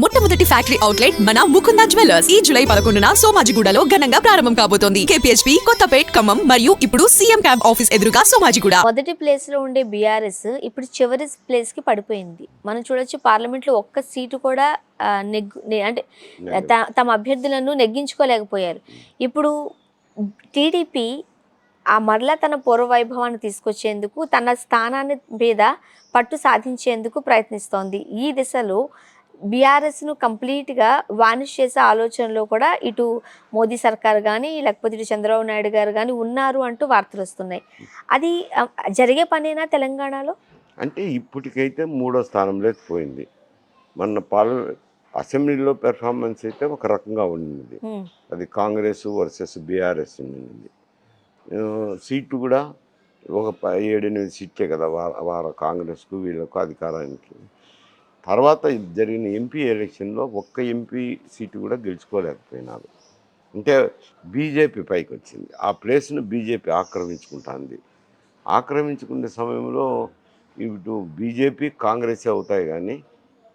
మొట్టమొదటి factory outlet మన Mukunda jewellers. ఈ జూలై పదకొండున సోమాజిగూడలో ఘనంగా ప్రారంభం కాబోతోంది. కేపీహెచ్పీ కొత్తపేట్ ఖమ్మం మరియు ఇప్పుడు సీఎం క్యాంప్ ఆఫీస్ ఎదురుగా సోమాజిగూడ. మొదటి ప్లేస్లో ఉండే బీఆర్ఎస్ ఇప్పుడు చివరి ప్లేస్కి పడిపోయింది. మనం చూడొచ్చు పార్లమెంట్లో ఒక్క సీటు కూడా నెగ్గు నె- అంటే తమ అభ్యర్థులను నెగ్గించుకోలేకపోయారు. ఇప్పుడు టీడీపీ ఆ మరలా తన పూర్వ వైభవాన్ని తీసుకొచ్చేందుకు తన స్థానాన్ని మీద పట్టు సాధించేందుకు ప్రయత్నిస్తోంది. ఈ దిశలో బీఆర్ఎస్ను కంప్లీట్గా వానిష్ చేసే ఆలోచనలో కూడా ఇటు మోదీ సర్కార్ కానీ లేకపోతే ఇటు చంద్రబాబు నాయుడు గారు కానీ ఉన్నారు అంటూ వార్తలు వస్తున్నాయి. అది జరిగే పనేనా తెలంగాణలో? అంటే ఇప్పటికైతే మూడో స్థానంలోకి పోయింది. మన పాల అసెంబ్లీలో పెర్ఫార్మెన్స్ అయితే ఒక రకంగా ఉండింది. అది కాంగ్రెస్ వర్సెస్ బీఆర్ఎస్ ఉండింది. ఆ, సీటు కూడా ఒక ఏడెనిమిది సీట్లే కదా వార వార కాంగ్రెస్కు వీళ్ళకు అధికారానికి. తర్వాత జరిగిన ఎంపీ ఎలక్షన్లో ఒక్క ఎంపీ సీటు కూడా గెలుచుకోలేకపోయినారు. అంటే బీజేపీ పైకి వచ్చింది ఆ ప్లేస్ను బీజేపీ ఆక్రమించుకుంటుంది. ఆక్రమించుకునే సమయంలో ఇటు బీజేపీ కాంగ్రెస్ అవుతాయి కానీ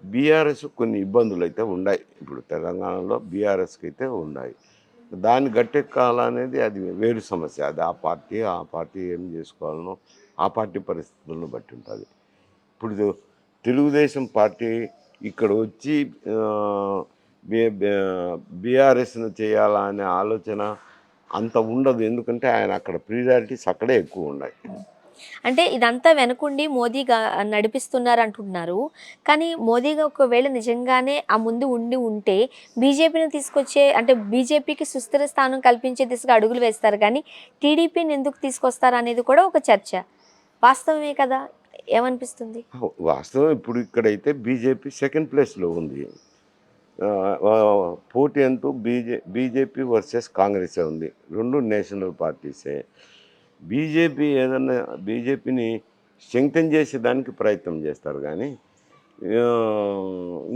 బీఆర్ఎస్ కొన్ని ఇబ్బందులు అయితే ఉన్నాయి. ఇప్పుడు తెలంగాణలో బీఆర్ఎస్కి అయితే ఉన్నాయి. దాన్ని గట్టెక్కాలనేది అది వేరు సమస్య. అది ఆ పార్టీ ఆ పార్టీ ఏం చేసుకోవాలనో ఆ పార్టీ పరిస్థితులను బట్టి ఉంటుంది. ఇప్పుడు తెలుగుదేశం పార్టీ ఇక్కడ వచ్చి బీఆర్ఎస్ను చేయాలా అనే ఆలోచన అంత ఉండదు. ఎందుకంటే ఆయన అక్కడ ప్రియారిటీస్ అక్కడే ఎక్కువ ఉన్నాయి. అంటే ఇదంతా వెనకుండి మోదీగా నడిపిస్తున్నారు అంటున్నారు. కానీ మోదీగా ఒకవేళ నిజంగానే ఆ ముందు ఉండి ఉంటే బీజేపీని తీసుకొచ్చే అంటే బీజేపీకి సుస్థిర స్థానం కల్పించే దిశగా అడుగులు వేస్తారు. కానీ టీడీపీని ఎందుకు తీసుకొస్తారు అనేది కూడా ఒక చర్చ. వాస్తవమే కదా? ఏమనిపిస్తుంది? వాస్తవం ఇప్పుడు ఇక్కడైతే బీజేపీ సెకండ్ ప్లేస్లో ఉంది. పోటీ అంటూ బీజే బీజేపీ వర్సెస్ కాంగ్రెసే ఉంది. రెండు నేషనల్ పార్టీసే. బీజేపీ ఏదన్నా బీజేపీని స్ట్రెంగ్తన్ చేసేదానికి ప్రయత్నం చేస్తారు కానీ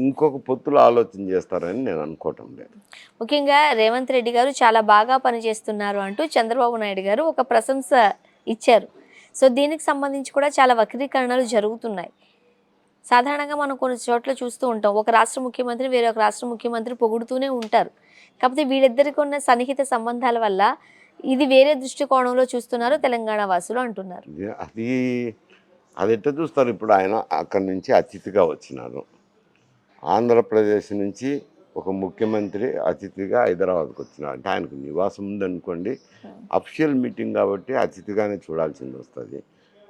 ఇంకొక పొత్తులో ఆలోచన చేస్తారని నేను అనుకోవటం లేదు. ముఖ్యంగా రేవంత్ రెడ్డి గారు చాలా బాగా పనిచేస్తున్నారు అంటూ చంద్రబాబు నాయుడు గారు ఒక ప్రశంస ఇచ్చారు. సో దీనికి సంబంధించి కూడా చాలా వక్రీకరణలు జరుగుతున్నాయి. సాధారణంగా మనం కొన్ని చోట్ల చూస్తూ ఉంటాం. ఒక రాష్ట్ర ముఖ్యమంత్రి వేరొక రాష్ట్ర ముఖ్యమంత్రి పొగుడుతూనే ఉంటారు. కాకపోతే వీళ్ళిద్దరికి ఉన్న సన్నిహిత సంబంధాల వల్ల ఇది వేరే దృష్టికోణంలో చూస్తున్నారు తెలంగాణ వాసులు అంటున్నారు. అది అది ఎట్లా చూస్తారు? ఇప్పుడు ఆయన అక్కడి నుంచి అతిథిగా వచ్చినారు. ఆంధ్రప్రదేశ్ నుంచి ఒక ముఖ్యమంత్రి అతిథిగా హైదరాబాద్కి వచ్చినారు అంటే ఆయనకు నివాసం ఉందనుకోండి అఫిషియల్ మీటింగ్ కాబట్టి అతిథిగానే చూడాల్సింది వస్తుంది.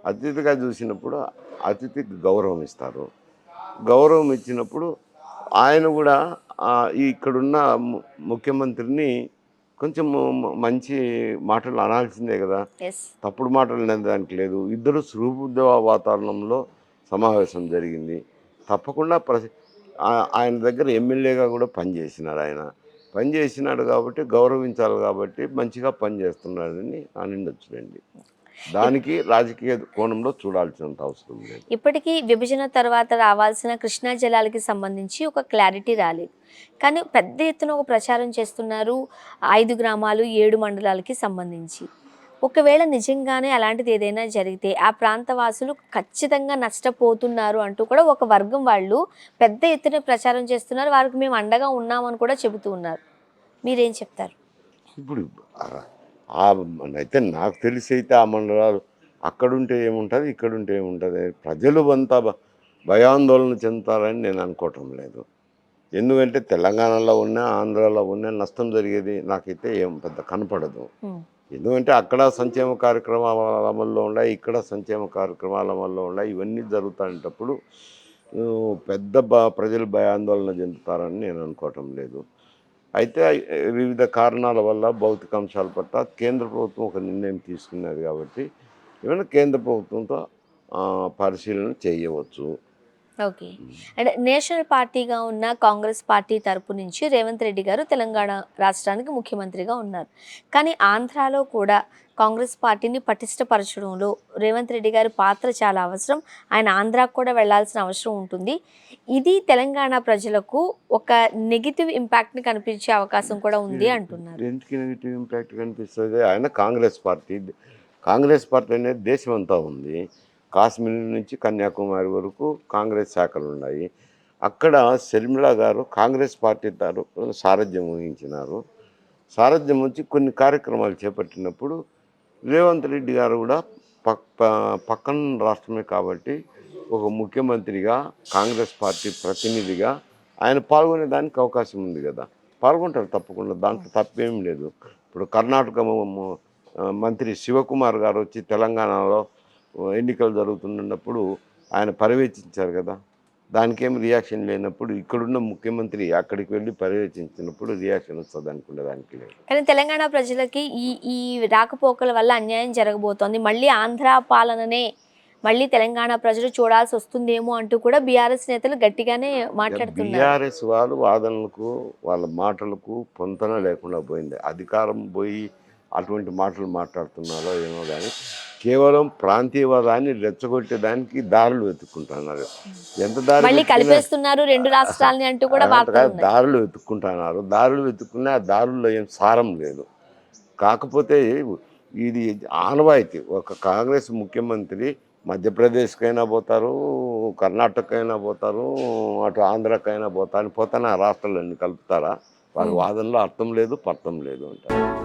అతిథిగా చూసినప్పుడు అతిథికి గౌరవం ఇస్తారు. గౌరవం ఇచ్చినప్పుడు ఆయన కూడా ఇక్కడున్న ముఖ్యమంత్రిని కొంచెం మంచి మాటలు అనాల్సిందే కదా. తప్పుడు మాటలు దానికి లేదు. ఇద్దరు సుహృద వాతావరణంలో సమావేశం జరిగింది. తప్పకుండా ప్ర ఆ- ఆయన దగ్గర ఎమ్మెల్యేగా కూడా పనిచేసినాడు ఆయన. పనిచేసినాడు కాబట్టి గౌరవించాలి కాబట్టి మంచిగా పనిచేస్తున్నాడని అనిండొచ్చులేండి దానికి రాజకీయ కోణంలో చూడాల్సినంత అవసరం లేదు. ఇప్పటికీ విభజన తర్వాత రావాల్సిన కృష్ణా జలాలకి సంబంధించి ఒక క్లారిటీ రాలేదు. కానీ పెద్ద ఎత్తున ఒక ప్రచారం చేస్తున్నారు ఐదు గ్రామాలు ఏడు మండలాలకి సంబంధించి. ఒకవేళ నిజంగానే అలాంటిది ఏదైనా జరిగితే ఆ ప్రాంత వాసులు ఖచ్చితంగా నష్టపోతున్నారు అంటూ కూడా ఒక వర్గం వాళ్ళు పెద్ద ఎత్తున ప్రచారం చేస్తున్నారు. వారికి మేము అండగా ఉన్నామని కూడా చెబుతూ ఉన్నారు. మీరేం చెప్తారు? ఇప్పుడు అయితే నాకు తెలిసి అయితే ఆ మండలాలు అక్కడుంటే ఏముంటుంది ఇక్కడుంటే ఏముంటుంది? ప్రజలు అంతా భయాందోళన చెందుతారని నేను అనుకోవటం లేదు. ఎందుకంటే తెలంగాణలో ఉన్న ఆంధ్రాలో ఉన్న నష్టం జరిగేది నాకైతే ఏం పెద్ద కనపడదు. ఎందుకంటే అక్కడ సంక్షేమ కార్యక్రమాల అమల్లో ఉన్నాయి ఇక్కడ సంక్షేమ కార్యక్రమాల అమల్లో ఉన్నాయి. ఇవన్నీ జరుగుతానేటప్పుడు పెద్ద ప్రజలు భయాందోళన చెందుతారని నేను అనుకోవటం లేదు. అయితే వివిధ కారణాల వల్ల భౌతిక అంశాల పట్ల కేంద్ర ప్రభుత్వం ఒక నిర్ణయం తీసుకున్నది కాబట్టి ఏమైనా కేంద్ర ప్రభుత్వంతో పరిశీలన చేయవచ్చు. ఓకే. అంటే నేషనల్ పార్టీగా ఉన్న కాంగ్రెస్ పార్టీ తరపు నుంచి రేవంత్ రెడ్డి గారు తెలంగాణ రాష్ట్రానికి ముఖ్యమంత్రిగా ఉన్నారు. కానీ ఆంధ్రాలో కూడా కాంగ్రెస్ పార్టీని పటిష్టపరచడంలో రేవంత్ రెడ్డి గారి పాత్ర చాలా అవసరం. ఆయన ఆంధ్రాకు కూడా వెళ్ళాల్సిన అవసరం ఉంటుంది. ఇది తెలంగాణ ప్రజలకు ఒక నెగిటివ్ ఇంపాక్ట్ని కనిపించే అవకాశం కూడా ఉంది అంటున్నారు. ఎందుకు నెగిటివ్ ఇంపాక్ట్ కనిపిస్తుంది? ఆయన కాంగ్రెస్ పార్టీ. కాంగ్రెస్ పార్టీ అనేది దేశం అంతా ఉంది. కాశ్మీర్ నుంచి కన్యాకుమారి వరకు కాంగ్రెస్ శాఖలు ఉన్నాయి. అక్కడ శర్మిళ గారు కాంగ్రెస్ పార్టీ తరఫున సారథ్యం వహించినారు. సారథ్యం వచ్చి కొన్ని కార్యక్రమాలు చేపట్టినప్పుడు రేవంత్ రెడ్డి గారు కూడా ప- పక్కన రాష్ట్రమే కాబట్టి ఒక ముఖ్యమంత్రిగా కాంగ్రెస్ పార్టీ ప్రతినిధిగా ఆయన పాల్గొనే దానికి అవకాశం ఉంది కదా. పాల్గొంటారు తప్పకుండా దాంట్లో తప్పేం లేదు. ఇప్పుడు కర్ణాటక మంత్రి శివకుమార్ గారు వచ్చి తెలంగాణలో ఎన్నికలు జరుగుతున్నప్పుడు ఆయన పర్యవేక్షించారు కదా. దానికేం రియాక్షన్ లేనప్పుడు ఇక్కడున్న ముఖ్యమంత్రి అక్కడికి వెళ్ళి పర్యవేక్షించినప్పుడు రియాక్షన్ వస్తుంది అనుకునే దానికి లేదు. కానీ తెలంగాణ ప్రజలకి ఈ ఈ రాకపోకల వల్ల అన్యాయం జరగబోతోంది. మళ్ళీ ఆంధ్ర పాలననే మళ్ళీ తెలంగాణ ప్రజలు చూడాల్సి వస్తుందేమో అంటూ కూడా బీఆర్ఎస్ నేతలు గట్టిగానే మాట్లాడుతున్నారు. బీఆర్ఎస్ వాళ్ళు వాదనలకు వాళ్ళ మాటలకు పొంతన లేకుండా పోయింది. అధికారం పోయి అటువంటి మాటలు మాట్లాడుతున్నారో ఏమో కానీ కేవలం ప్రాంతీయవాదాన్ని రెచ్చగొట్టేదానికి దారులు వెతుక్కుంటున్నారు. ఎంత దారి మళ్ళీ వెతికినా- కలిపేస్తున్నారు రెండు రాష్ట్రాలని అంటూ కూడా దారులు వెతుక్కుంటున్నారు. దారులు వెతుక్కున్నా ఆ దారుల్లో ఏం సారం లేదు. కాకపోతే ఇది ఆనవాయితీ. ఒక కాంగ్రెస్ ముఖ్యమంత్రి మధ్యప్రదేశ్కైనా పోతారు కర్ణాటకైనా పోతారు అటు ఆంధ్రాకైనా పోతారు పోతానే ఆ రాష్ట్రాలన్నీ కలుపుతారా? వాళ్ళ వాదనలో అర్థం లేదు పర్థం లేదు అంటారు.